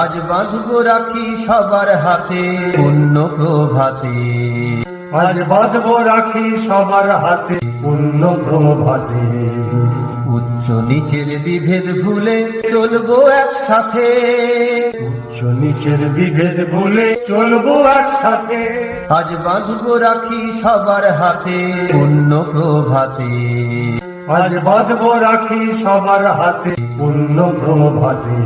আজ বাঁধব রাখি সবার হাতে পুণ্য প্রভাতে। আজ বাঁধব রাখি সবার হাতে পূর্ণ প্রভাতে। উচ্চ নিচের বিভেদ ভুলে চলবো একসাথে। উচ্চ নিচের বিভেদ ভুলে চলবো একসাথে। আজ বাঁধব রাখি সবার হাতে পুণ্য প্রভাতে। আজ বাঁধব রাখি সবার হাতে পূর্ণ প্রভাতে।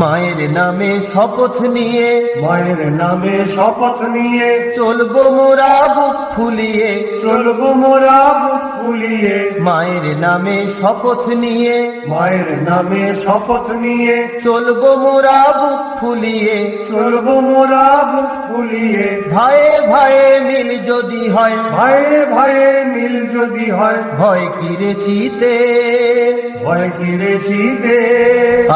মায়ের নামে শপথ নিয়ে মায়ের নামে শপথ নিয়ে চলবো মোরা বুক ফুলিয়ে। চলবো মোরা বুক ফুলিয়ে। মায়ের নামে শপথ নিয়ে। মায়ের নামে শপথ নিয়ে। চলবো মোরা বুক ফুলিয়ে। চলবো মোরা বুক ফুলিয়ে। ভাইয়ে ভাইয়ে মিল যদি হয়। ভাইয়ে ভাইয়ে মিল যদি হয়। ভয় কিরেছিতে ভয় কিরেছি দে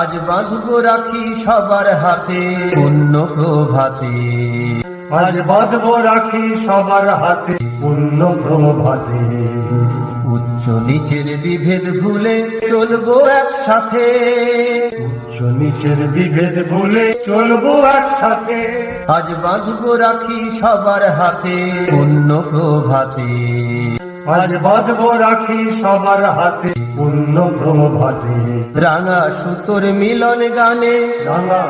আজ বাঁধবো রাখি সবার হাতে পুণ্য প্রভাতে। আজ বাঁধব রাখি সবার হাতে, পূর্ণ প্রভাতে। উচ্চ নিচের বিভেদ ভুলে চলবো একসাথে। উচ্চ নিচের বিভেদ ভুলে চলবো একসাথে। আজ বাঁধবো রাখি সবার হাতে পুণ্য প্রভাতে। আজ বাঁধব রাখি সবার হাতে পূর্ণ প্রভাতে রাঙা সুতোর মিলন গানে। রাঙা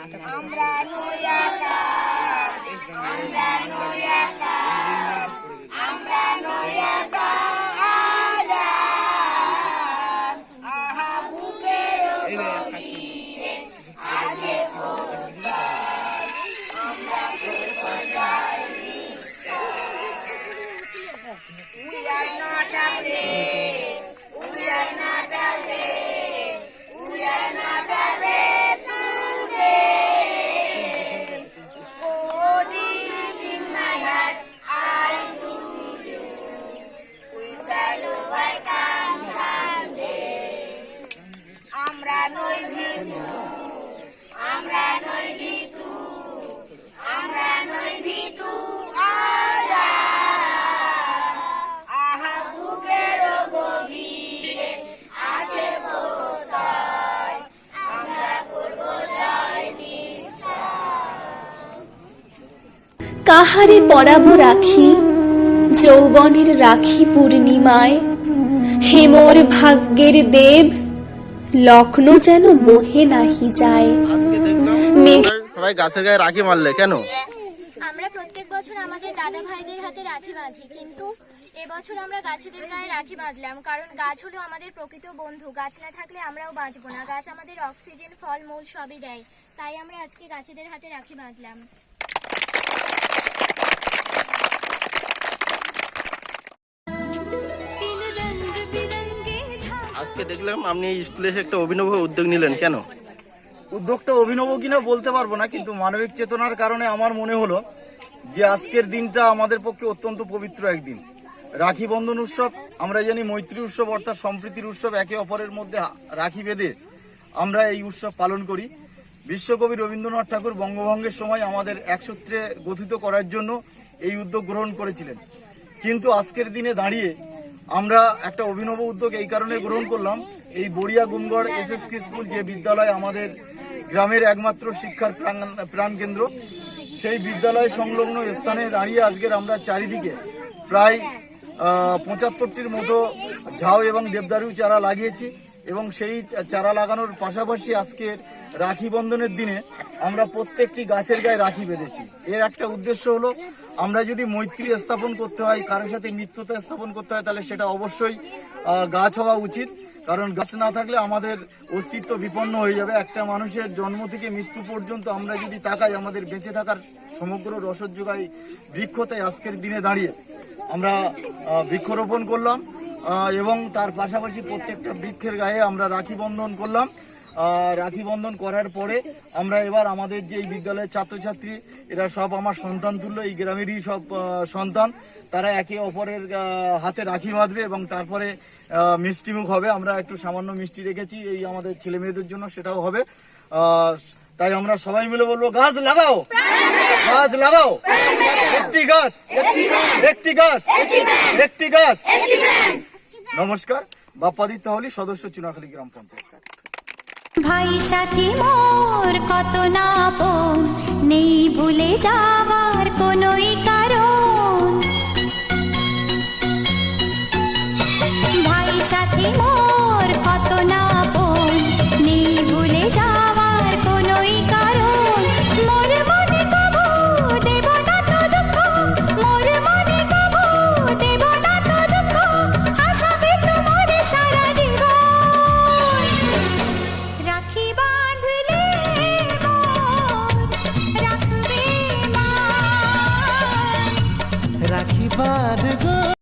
আমরা নয়াকার, আমরা নয়াকার, কাহারে পরাব রাখি? যৌবনের রাখি পূর্ণিমায়। হেমর ভাগ্যের দেব লগ্ন যেন বহে নাহি যায়। মেঘ সবাই গাছের গায়ে রাখি মারলে কেন? আমরা প্রত্যেক বছর আমাদের দাদা ভাইদের হাতে রাখি বাঁধি কিন্তু এবছর আমরা গাছেদের গায়ে রাখি বাঁধলাম কারণ গাছ হলো আমাদের প্রকৃত বন্ধু। গাছ না থাকলে আমরাও বাঁচবো না। গাছ আমাদের অক্সিজেন ফল মূল সবই দেয়। তাই আমরা আজকে গাছেদের হাতে রাখি বাঁধলাম। আজকে দেখলাম আপনি স্কুলে একটা অভিনব উদ্যোগ নিলেন, কেন? উদ্যোগটা অভিনব কিনা বলতে পারব না, কিন্তু মানবিক চেতনার কারণে আমার মনে হলো যে আজকের দিনটা আমাদের পক্ষে অত্যন্ত পবিত্র একদিন। রাখি বন্ধন উৎসব, আমরা জানি মৈত্রী উৎসব অর্থাৎ সম্প্রীতির উৎসব একে অপরের মধ্যে রাখি বেঁধে আমরা এই উৎসব পালন করি। বিশ্বকবি রবীন্দ্রনাথ ঠাকুর বঙ্গভঙ্গের সময় আমাদের একসূত্রে গঠিত করার জন্য এই উদ্যোগ গ্রহণ করেছিলেন। কিন্তু আজকের দিনে দাঁড়িয়ে আমরা একটা অভিনব উদ্যোগ এই কারণে গ্রহণ করলাম। এই Boriya Gumgarh S S school যে বিদ্যালয় আমাদের গ্রামের একমাত্র শিক্ষার প্রাণ, প্রাণকেন্দ্র, সেই বিদ্যালয় সংলগ্ন স্থানে দাঁড়িয়ে আজকের আমরা চারিদিকে প্রায় পঁচাত্তরটির মতো ঝাউ এবং দেবদারু চারা লাগিয়েছি এবং সেই চারা লাগানোর পাশাপাশি আজকের রাখি বন্ধনের দিনে আমরা প্রত্যেকটি গাছের গায়ে রাখি বেঁধেছি। এর একটা উদ্দেশ্য হলো, আমরা যদি মৈত্রী স্থাপন করতে হয়, কারোর সাথে মিত্রতা স্থাপন করতে হয়, তাহলে সেটা অবশ্যই গাছ হওয়া উচিত। কারণ গাছ না থাকলে আমাদের অস্তিত্ব বিপন্ন হয়ে যাবে। একটা মানুষের জন্ম থেকে মৃত্যু পর্যন্ত আমরা যদি তাকাই, আমাদের বেঁচে থাকার সমগ্র রসদ যোগাই বৃক্ষ তাই আজকের দিনে দাঁড়িয়ে, আমরা বৃক্ষরোপণ করলাম এবং তার পাশাপাশি প্রত্যেকটা বৃক্ষের গায়ে আমরা রাখি বন্ধন করলাম। রাখি বন্ধন করার পরে আমরা এবার আমাদের যে এই বিদ্যালয়ের ছাত্রছাত্রী, এরা সব আমার সন্তান তুল্য, এই গ্রামেরই সব সন্তান। তারা একে অপরের হাতে রাখি বাঁধবে এবং তারপরে মিষ্টিমুখ হবে। আমরা একটু সামান্য মিষ্টি রেখেছি, এই আমাদের ছেলে মেয়েদের জন্য সেটাও হবে। তাই আমরা সবাই মিলে বলব, গাছ লাগাও! গাছ লাগাও! একটি গাছ! একটি গাছ! একটি গাছ! নমস্কার, বাপ্পাদিত্য হলি সদস্য চুনাখালী গ্রাম পঞ্চায়েত। ভাই সাথী মোর কত না নেই ভুলে যাওয়ার কোনোই কারণ। রাখবে মা রাখি বাঁধ গো